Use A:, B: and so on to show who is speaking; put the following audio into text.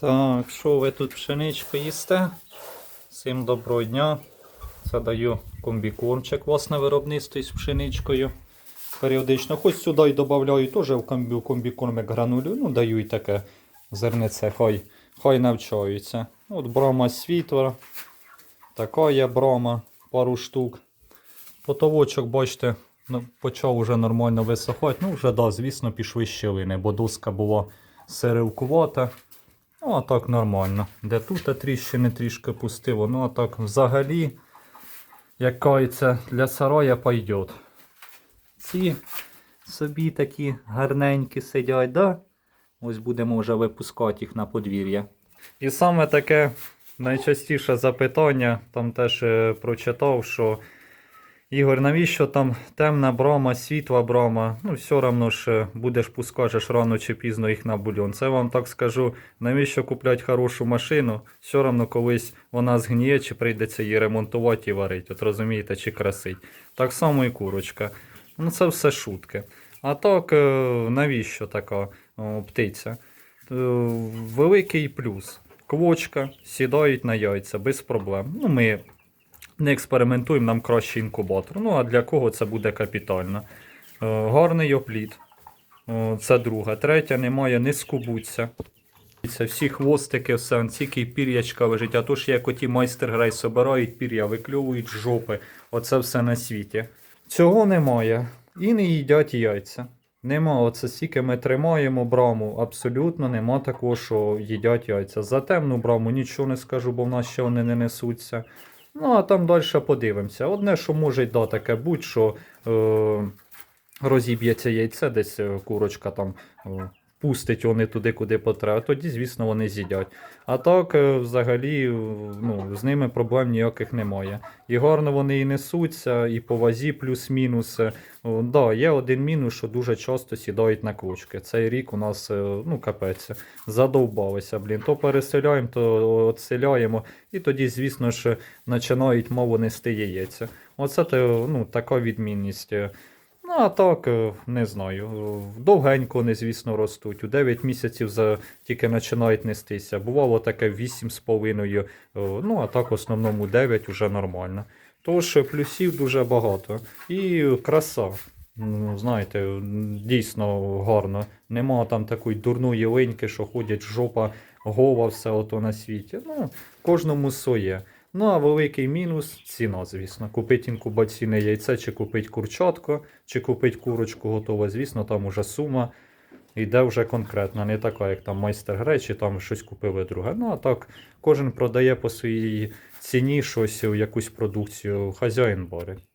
A: Так, що ви тут пшеничку їсте? Всім доброго дня. Це даю комбікормчик власне виробництво з пшеничкою. Періодично. Хоч сюди й додаю теж в комбі, комбікорм як гранулю. Ну, даю і таке зернице, хай, хай навчаються. От брама світла. Така є брама, пару штук. Потовочок, бачите, ну, почав уже нормально висохати. Ну, вже, да, звісно, пішли щілини, бо доска була сирилкувата. Ну, а нормально. Де тут тріщини трішки пустило. Ну, а так взагалі, як кажеться, для сарая пойдет. Ці собі такі гарненькі сидять, да? Ось будемо вже випускати їх на подвір'я. І саме таке найчастіше запитання, там теж е, прочитав, що Ігор, навіщо там темна брама, світла брама? Ну, все одно ж е, будеш пускаєш рано чи пізно їх на бульон. Це вам так скажу, навіщо купляти хорошу машину? Все одно колись вона згніє, чи прийдеться її ремонтувати і варити. От розумієте, чи красить. Так само і курочка. Ну, це все шутки. А так, е, навіщо така птиця? Е, Великий плюс. Квочка, сідають на яйця без проблем. Ну, ми не експериментуємо, нам краще інкубатор. Ну, а для кого це буде капітально? Е, Гарний опліт. Це друга. Третя немає, не скубуться. Це всі хвостики, все, тільки пір'ячка лежить. А то ж як оті майстер грай собирають пір'я, виклювують жопи. Оце все на світі. Цього немає. І не їдять яйця. Нема, оце стільки ми тримаємо браму, абсолютно нема такого, що їдять яйця. За темну браму нічого не скажу, бо в нас ще вони не несуться. Ну, а там далі подивимося. Одне, що може й да, таке будь, що е, розіб'ється яйце, десь е, курочка там е, пустить вони туди, куди потреба, тоді, звісно, вони з'їдять. А так, е, взагалі, е, ну, з ними проблем ніяких немає. І гарно вони і несуться, і по вазі плюс-мінус. Е, Да, є один мінус, що дуже часто сідають на квочки. Цей рік у нас, ну, капець, задовбалися, блін. То переселяємо, то відселяємо, і тоді, звісно ж, починають мову нести яєця. Оце ну, така відмінність. Ну, а так, е, не знаю. Довгенько вони, звісно, ростуть. У 9 місяців за... тільки починають нестися. Бувало таке 8,5. е, Ну, а так в основному 9 вже нормально. Тож е, плюсів дуже багато. І краса. Ну, знаєте, дійсно гарно. Нема там такої дурної линьки, що ходять жопа гова, все ото на світі. Ну, кожному своє. Ну, а великий мінус ціна, звісно. Купить інкубаційне яйце, чи купить курчатко, чи купить курочку готову. звісно, там уже сума йде вже конкретна, не така, як там майстер грей, чи там щось купили друге. Ну, а так, кожен продає по своїй ціні щось, якусь продукцію, хазяїн барить.